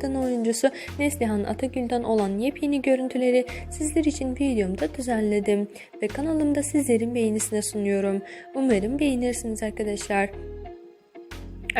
kadın oyuncusu Neslihan Atagül'den olan yepyeni görüntüleri sizler için videomda düzenledim ve kanalımda sizlerin beğenisine sunuyorum. Umarım beğenirsiniz arkadaşlar.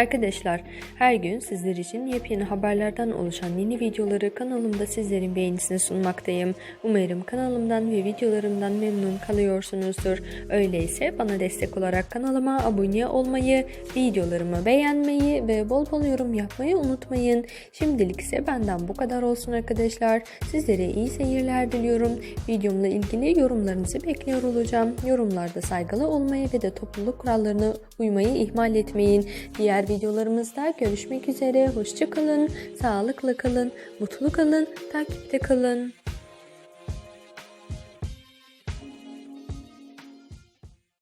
Arkadaşlar her gün sizler için yepyeni haberlerden oluşan yeni videoları kanalımda sizlerin beğenisine sunmaktayım. Umarım kanalımdan ve videolarımdan memnun kalıyorsunuzdur. Öyleyse bana destek olarak kanalıma abone olmayı, videolarımı beğenmeyi ve bol bol yorum yapmayı unutmayın. Şimdilik ise benden bu kadar olsun arkadaşlar. Sizlere iyi seyirler diliyorum. Videomla ilgili yorumlarınızı bekliyor olacağım. Yorumlarda saygılı olmayı ve de topluluk kurallarına uymayı ihmal etmeyin. Diğer videolarımızda görüşmek üzere. Hoşçakalın, sağlıkla kalın, mutlu kalın, takipte kalın.